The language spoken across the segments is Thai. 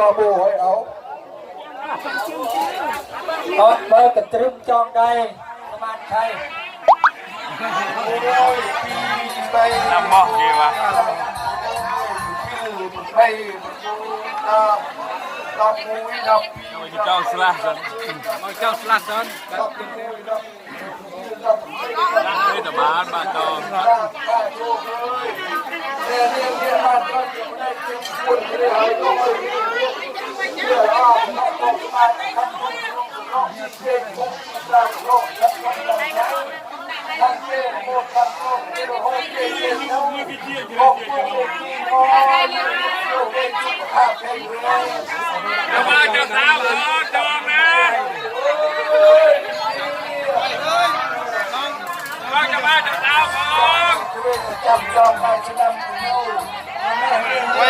បោហើយអោអត់បើកត្រឹមចង់ដែរប្រហែលខៃតាមមកទេវ៉ាបីដល់ដល់មួយដល់ពីរដល់ស្លាស់សិនមកចោលស្លាស់សិនដល់ពីរដល់ដល់ទៅបានបាទតោះ รียนเรียนมาก็ได้เก็บปุ่นเรียนให้ลูกเรียนอ้อมต้องมาทำบุญโลกที่เก่งของเราโลกทั้งหมดทั้งเก่งโลกทั้งโลกเก่งโลกเก่งเก่งทั้งโลกผู้เก่งที่น้อกจองนะจองเจ้าบ้านเจ้าสาวอองไปชนะมือไว้จองเพื่อนเจ้าสาวด้วยวะจะวยจองจองบ้านโลกจะโอ้ยเนาออนเจ้าสาวออก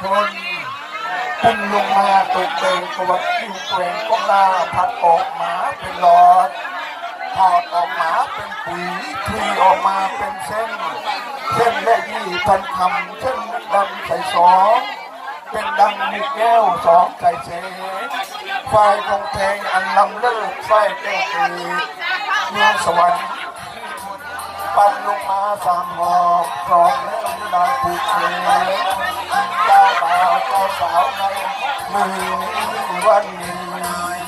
พุ่งลงมาตกเบงประวัติคิวเปล่งก็ลาพัดออกมาเป็นหลอดถอดออกมาเป็นปุ๋ยทีออกมาเป็นเส้น เส้นและยี่พันคำเส้นดำใส่สองเป็นดังมีแก้วสองไก่เสไฟคงแทงอันลำเลิศไฟแก้วเกิดเมืองสวรรค์ ปั่นลงมาสามหอกพร้อมเล นางผูกเขียนตาตาวเจ้าสาวในมือวันนี้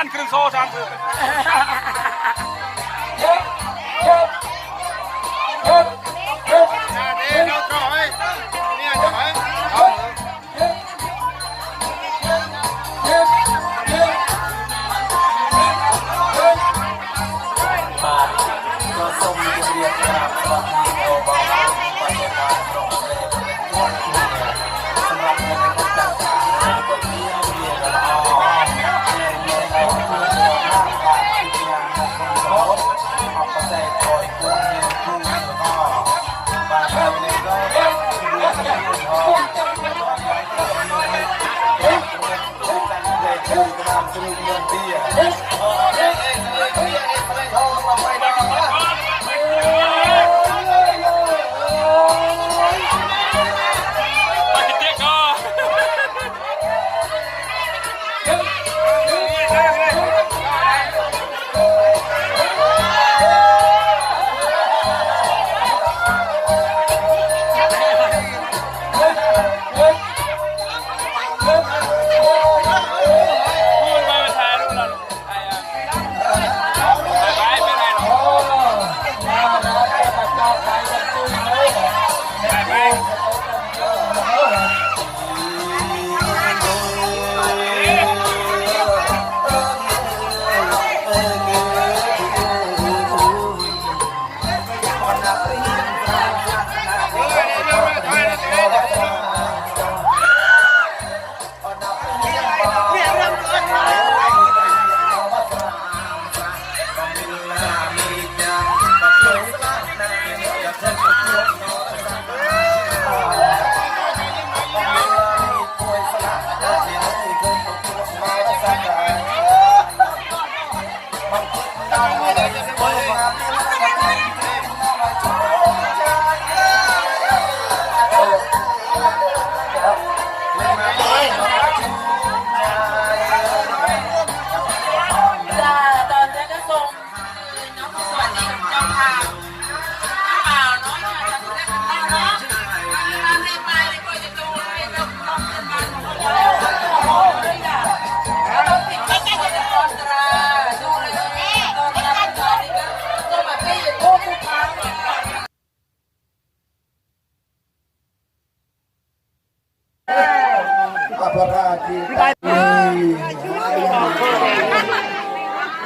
โยนโ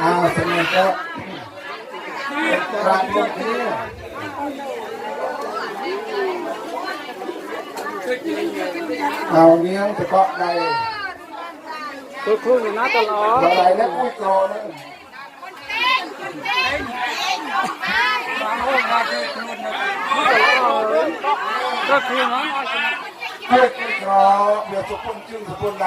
อ้าวสนิทก็รันลงที่เอาเนี้ยเฉพาะในตัวทุ่งอยู่นะตลอดอะไรนะกุ้ยโกนะก็คือนะกุ้ยโกเดี๋ยวสุกุลจึงสุกุลใด